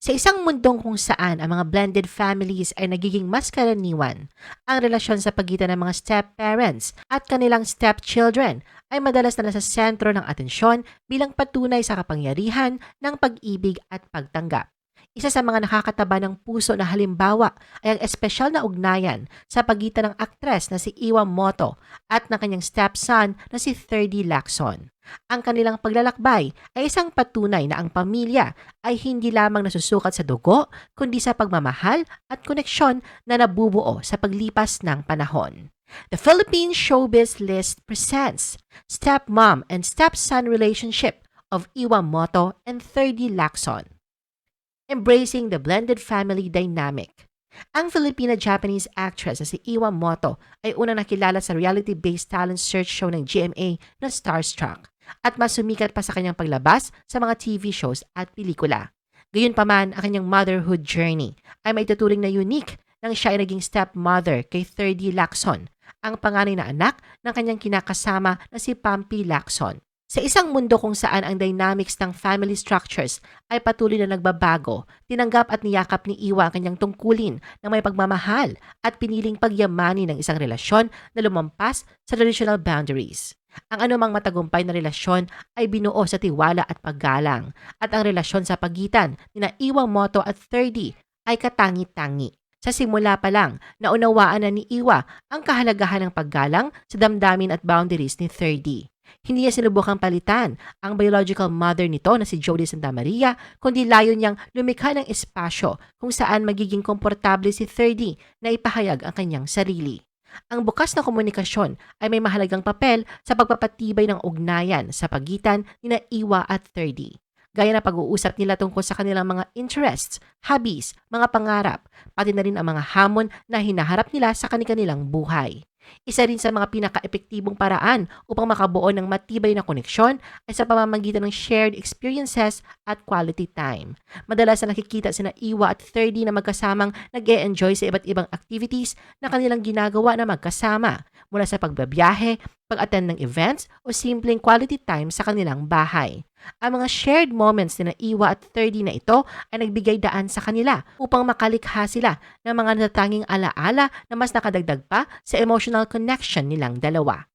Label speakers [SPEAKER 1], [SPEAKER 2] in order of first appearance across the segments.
[SPEAKER 1] Sa isang mundong kung saan ang mga blended families ay nagiging mas karaniwan, ang relasyon sa pagitan ng mga step-parents at kanilang step-children ay madalas na nasa sentro ng atensyon bilang patunay sa kapangyarihan ng pag-ibig at pagtanggap. Isa sa mga nakakataba ng puso na halimbawa ay ang espesyal na ugnayan sa pagitan ng aktres na si Iwa Moto at ng kanyang stepson na si 3D Lacson. Ang kanilang paglalakbay ay isang patunay na ang pamilya ay hindi lamang nasusukat sa dugo, kundi sa pagmamahal at koneksyon na nabubuo sa paglipas ng panahon. The Philippine Showbiz List presents Stepmom and Stepson Relationship of Iwa Moto and 3D Lacson. Embracing the blended family dynamic. Ang Filipina-Japanese actress na si Iwa Moto ay unang nakilala sa reality-based talent search show ng GMA na Starstruck at mas sumikat pa sa kanyang paglabas sa mga TV shows at pelikula. Gayunpaman, ang kanyang motherhood journey ay may tuturing na unique nang siya ay naging stepmother kay 3D Lacson, ang panganay na anak ng kanyang kinakasama na si Pampi Lacson. Sa isang mundo kung saan ang dynamics ng family structures ay patuloy na nagbabago, tinanggap at niyakap ni Iwa ang kanyang tungkulin ng may pagmamahal at piniling pagyamani ng isang relasyon na lumampas sa traditional boundaries. Ang anumang matagumpay na relasyon ay binuo sa tiwala at paggalang at ang relasyon sa pagitan ni na Iwa Moto at 30 ay katangi-tangi. Sa simula pa lang, naunawaan na ni Iwa ang kahalagahan ng paggalang sa damdamin at boundaries ni 30. Hindi niya sinubukang palitan ang biological mother nito na si Jodie Santa Maria, kundi layo niyang lumikha ng espasyo kung saan magiging komportable si 30 na ipahayag ang kanyang sarili. Ang bukas na komunikasyon ay may mahalagang papel sa pagpapatibay ng ugnayan sa pagitan ni na Iwa at 30. Gaya na pag-uusap nila tungkol sa kanilang mga interests, hobbies, mga pangarap, pati na rin ang mga hamon na hinaharap nila sa kanilang buhay. Isa rin sa mga pinaka-epektibong paraan upang makabuo ng matibay na koneksyon ay sa pamamagitan ng shared experiences at quality time. Madalas na nakikita sina Iwa at 30 na magkasamang nag -e enjoy sa iba't ibang activities na kanilang ginagawa na magkasama mula sa pagbabiyahe, pag-attend ng events o simpleng quality time sa kanilang bahay. Ang mga shared moments ni Iwa at 30 na ito ay nagbigay daan sa kanila upang makalikha sila ng mga natatanging alaala na mas nakadagdag pa sa emotional connection nilang dalawa.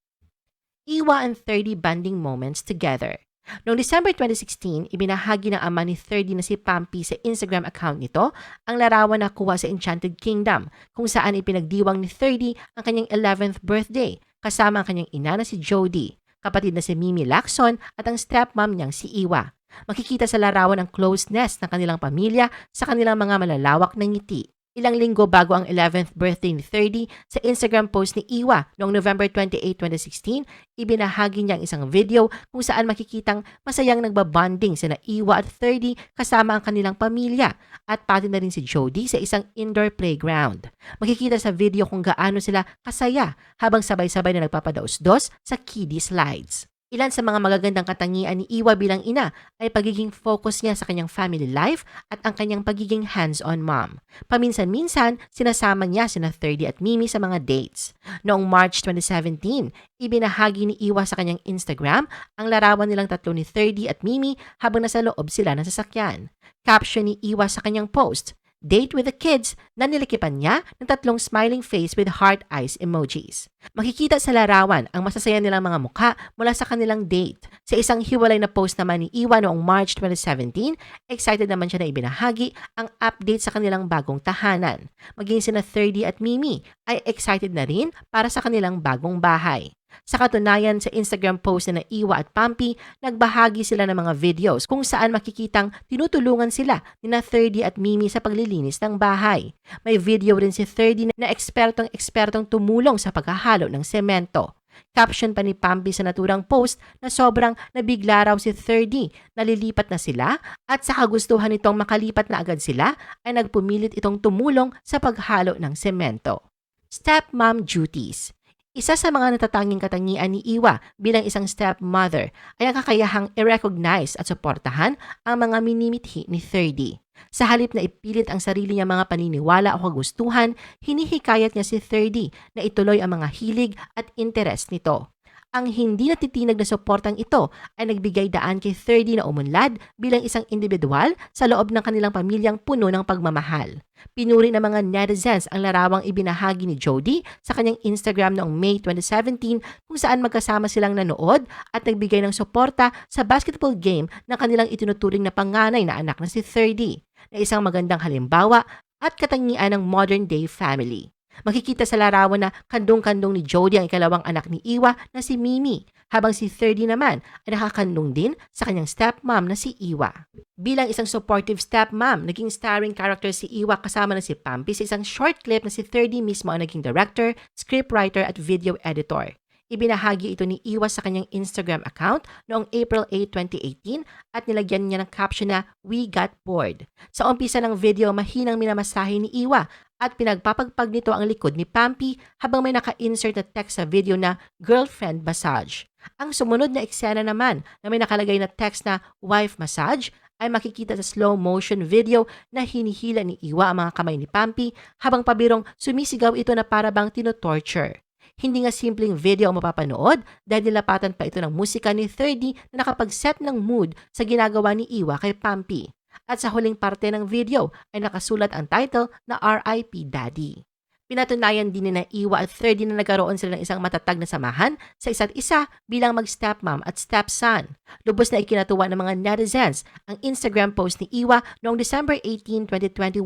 [SPEAKER 1] Iwa and 30 bonding moments together. Noong December 2016, ibinahagi ng ama ni 30 na si Pampi sa Instagram account nito ang larawan na kuha sa Enchanted Kingdom kung saan ipinagdiwang ni 30 ang kanyang 11th birthday kasama ang kanyang ina na si Jodie kapatid na si Mimi Lacson at ang stepmom niyang si Iwa. Makikita sa larawan ang closeness ng kanilang pamilya sa kanilang mga malalawak na ngiti. Ilang linggo bago ang 11th birthday ni 30, sa Instagram post ni Iwa noong November 28, 2016, ibinahagi niya ang isang video kung saan makikitang masayang nagbabonding sina Iwa at 30 kasama ang kanilang pamilya at pati na rin si Jody sa isang indoor playground. Makikita sa video kung gaano sila kasaya habang sabay-sabay na nagpapadaos-dos sa kiddie slides. Ilan sa mga magagandang katangian ni Iwa bilang ina ay pagiging focus niya sa kanyang family life at ang kanyang pagiging hands-on mom. Paminsan-minsan, sinasama niya sina 30 at Mimi sa mga dates. Noong March 2017, ibinahagi ni Iwa sa kanyang Instagram ang larawan nilang tatlo ni 30 at Mimi habang nasa loob sila ng sasakyan. Caption ni Iwa sa kanyang post, date with the kids na nilikipan niya ng tatlong smiling face with heart eyes emojis. Makikita sa larawan ang masasaya nilang mga mukha mula sa kanilang date. Sa isang hiwalay na post naman ni Iwa noong March 2017, excited naman siya na ibinahagi ang update sa kanilang bagong tahanan. Maging sina 30 at Mimi ay excited na rin para sa kanilang bagong bahay. Sa katunayan, sa Instagram post na Iwa at Pampi, nagbahagi sila ng mga videos kung saan makikitang tinutulungan sila ni na 30 at Mimi sa paglilinis ng bahay. May video rin si 30 na ekspertong-ekspertong tumulong sa paghahalo ng semento. Caption pa ni Pampi sa naturang post na sobrang nabigla raw si 30, nalilipat na sila at sa kagustuhan nitong makalipat na agad sila ay nagpumilit itong tumulong sa paghalo ng semento. Stepmom duties. Isa sa mga natatanging katangian ni Iwa bilang isang stepmother ay ang kakayahang i-recognize at suportahan ang mga minimithi ni 30. Sa halip na ipilit ang sarili niya mga paniniwala o kagustuhan, hinihikayat niya si 30 na ituloy ang mga hilig at interes nito. Ang hindi natitinag na suportang ito ay nagbigay daan kay 30 na umunlad bilang isang individual sa loob ng kanilang pamilyang puno ng pagmamahal. Pinuri ng mga netizens ang larawang ibinahagi ni Jody sa kanyang Instagram noong May 2017 kung saan magkasama silang nanood at nagbigay ng suporta sa basketball game ng kanilang itinuturing na panganay na anak na si 30 na isang magandang halimbawa at katangian ng modern day family. Makikita sa larawan na kandong-kandong ni Jody ang ikalawang anak ni Iwa na si Mimi, habang si 30 naman ay nakakandong din sa kanyang stepmom na si Iwa. Bilang isang supportive stepmom, naging starring character si Iwa kasama na si Pampi sa isang short clip na si 30 mismo ang naging director, scriptwriter at video editor. Ibinahagi ito ni Iwa sa kanyang Instagram account noong April 8, 2018 at nilagyan niya ng caption na We Got Bored. Sa umpisa ng video, mahinang minamasahe ni Iwa at pinagpapagpag nito ang likod ni Pampi habang may naka-insert na text sa video na girlfriend massage. Ang sumunod na eksena naman na may nakalagay na text na wife massage ay makikita sa slow motion video na hinihila ni Iwa ang mga kamay ni Pampi habang pabirong sumisigaw ito na parabang tinotorture. Hindi nga simpleng video ang mapapanood dahil nilapatan pa ito ng musika ni 30 na nakapag-set ng mood sa ginagawa ni Iwa kay Pampi. At sa huling parte ng video ay nakasulat ang title na RIP Daddy. Pinatunayan din ni Iwa at 30 na nagkaroon sila ng isang matatag na samahan sa isa't isa bilang mag-stepmom at stepson. Lubos na ikinatuwa ng mga netizens ang Instagram post ni Iwa noong December 18, 2021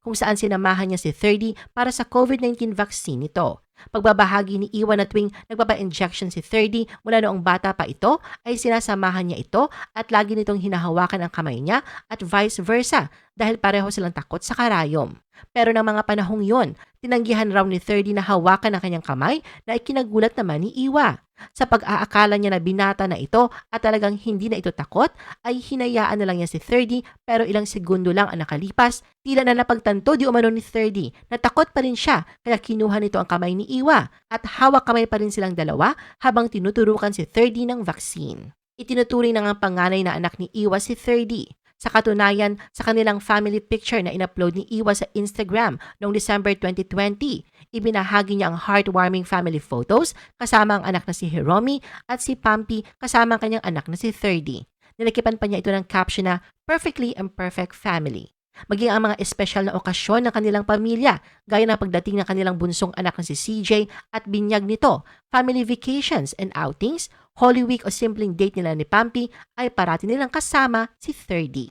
[SPEAKER 1] kung saan sinamahan niya si 30 para sa COVID-19 vaccine nito. Pagbabahagi ni Iwa na tuwing nagpapa-injection si 30 mula noong bata pa ito ay sinasamahan niya ito at lagi nitong hinahawakan ang kamay niya at vice versa dahil pareho silang takot sa karayom. Pero ng mga panahong yon, tinanggihan raw ni 30 na hawakan ang kanyang kamay na ikinagulat naman ni Iwa. Sa pag-aakala niya na binata na ito at talagang hindi na ito takot, ay hinayaan na lang niya si 30 pero ilang segundo lang ang nakalipas, tila na napagtanto di umano ni 30 na takot pa rin siya kaya kinuha nito ang kamay ni Iwa at hawak kamay pa rin silang dalawa habang tinuturukan si 30 ng vaccine. Itinuturing na ang panganay na anak ni Iwa si 30. Sa katunayan, sa kanilang family picture na inupload ni Iwa sa Instagram noong December 2020, ibinahagi niya ang heartwarming family photos kasama ang anak na si Hiromi at si Pampi kasama ang kanyang anak na si 30. Nilakipan pa niya ito ng caption na Perfectly Imperfect Family. Maging ang mga espesyal na okasyon ng kanilang pamilya, gaya ng pagdating ng kanilang bunsong anak na si CJ at binyag nito, family vacations and outings, Holy Week o simpleng date nila ni Pampi ay parati nilang kasama si 30.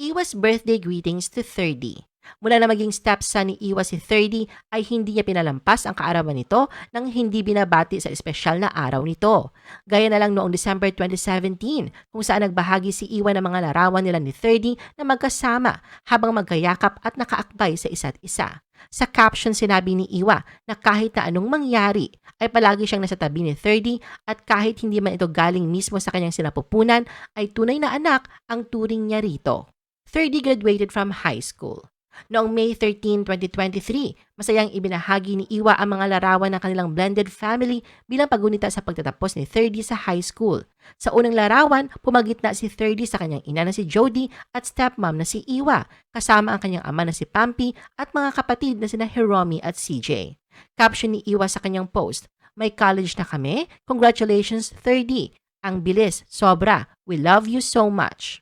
[SPEAKER 1] Iwas birthday greetings to 30. Mula na maging stepson ni Iwa si 30 ay hindi niya pinalampas ang kaarawan nito nang hindi binabati sa espesyal na araw nito. Gaya na lang noong December 2017 kung saan nagbahagi si Iwa ng mga larawan nila ni 30 na magkasama habang magkayakap at nakaakbay sa isa't isa. Sa caption sinabi ni Iwa na kahit na anong mangyari ay palagi siyang nasa tabi ni 30 at kahit hindi man ito galing mismo sa kanyang sinapupunan ay tunay na anak ang turing niya rito. 30 graduated from high school. Noong May 13, 2023, masayang ibinahagi ni Iwa ang mga larawan ng kanilang blended family bilang pagunita sa pagtatapos ni 30 sa high school. Sa unang larawan, pumagitna si 30 sa kanyang ina na si Jody at stepmom na si Iwa, kasama ang kanyang ama na si Pampi at mga kapatid na sina Hiromi at CJ. Caption ni Iwa sa kanyang post, May college na kami? Congratulations 30! Ang bilis, sobra. We love you so much.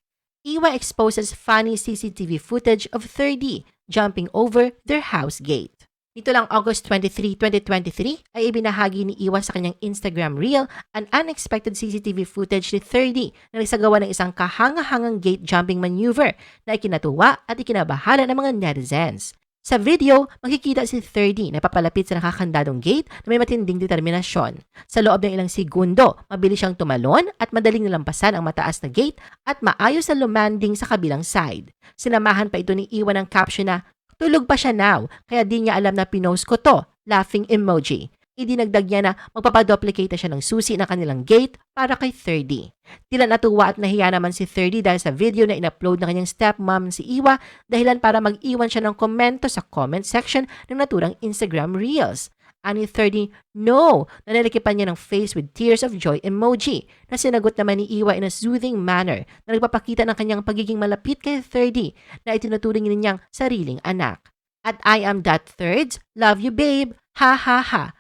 [SPEAKER 1] Iwa exposes funny CCTV footage of 30 jumping over their house gate. Nito lang August 23, 2023 ay ibinahagi ni Iwa sa kanyang Instagram reel an unexpected CCTV footage ni 30 na nagsagawa ng isang kahangahangang gate jumping maneuver na ikinatuwa at ikinabahala ng mga netizens. Sa video, makikita si 30 na papalapit sa nakakandadong gate na may matinding determinasyon. Sa loob ng ilang segundo, mabilis siyang tumalon at madaling nalampasan ang mataas na gate at maayos na lumanding sa kabilang side. Sinamahan pa ito ni Iwan ng caption na, Tulog pa siya now, kaya di niya alam na pinost ko to, laughing emoji idinagdag niya na magpapaduplicate siya ng susi ng kanilang gate para kay 30. Tila natuwa at nahiya naman si 30 dahil sa video na in-upload ng kanyang stepmom si Iwa dahilan para mag-iwan siya ng komento sa comment section ng naturang Instagram Reels. Ani 30, no! Nanalikipan niya ng face with tears of joy emoji na sinagot naman ni Iwa in a soothing manner na nagpapakita ng kanyang pagiging malapit kay 30 na itinuturing niyang sariling anak. At I am that thirds, love you babe, ha ha ha